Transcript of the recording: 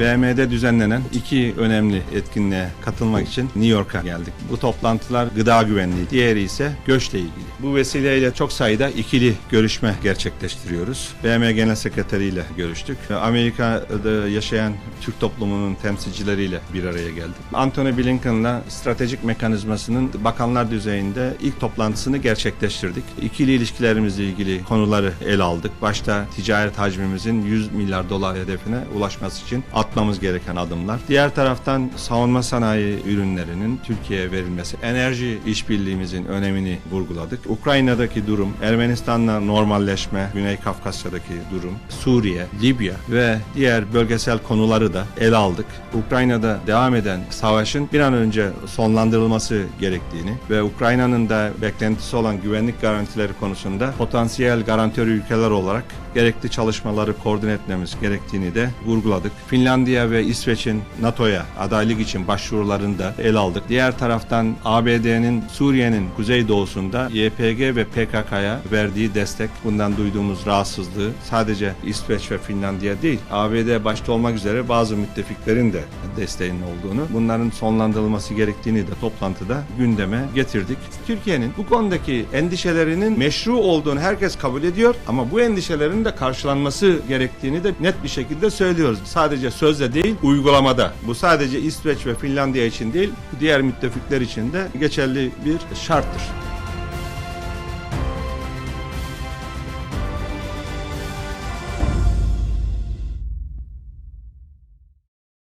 BM'de düzenlenen iki önemli etkinliğe katılmak için New York'a geldik. Bu toplantılar gıda güvenliği, diğeri ise göçle ilgili. Bu vesileyle çok sayıda ikili görüşme gerçekleştiriyoruz. BM Genel Sekreteri ile görüştük. Amerika'da yaşayan Türk toplumunun temsilcileriyle bir araya geldik. Anthony Blinken'la stratejik mekanizmasının bakanlar düzeyinde ilk toplantısını gerçekleştirdik. İkili ilişkilerimizle ilgili konuları ele aldık. Başta ticaret hacmimizin 100 milyar dolar hedefine ulaşması için atmamız gereken adımlar. Diğer taraftan savunma sanayi ürünlerinin Türkiye'ye verilmesi, enerji işbirliğimizin önemini vurguladık. Ukrayna'daki durum, Ermenistan'la normalleşme, Güney Kafkasya'daki durum, Suriye, Libya ve diğer bölgesel konuları da ele aldık. Ukrayna'da devam eden savaşın bir an önce sonlandırılması gerektiğini ve Ukrayna'nın da beklentisi olan güvenlik garantileri konusunda potansiyel garantör ülkeler olarak gerekli çalışmaları koordine etmemiz gerektiğini de vurguladık. Finlandiya ve İsveç'in NATO'ya adaylık için başvurularını da ele aldık. Diğer taraftan ABD'nin Suriye'nin kuzeydoğusunda YPG ve PKK'ya verdiği destek, bundan duyduğumuz rahatsızlığı sadece İsveç ve Finlandiya değil, ABD başta olmak üzere bazı müttefiklerin de desteğinin olduğunu, bunların sonlandırılması gerektiğini de toplantıda gündeme getirdik. Türkiye'nin bu konudaki endişelerinin meşru olduğunu herkes kabul ediyor ama bu endişelerin de karşılanması gerektiğini de net bir şekilde söylüyoruz. Sadece sözle değil, uygulamada. Bu sadece İsveç ve Finlandiya için değil, diğer müttefikler için de geçerli bir şarttır.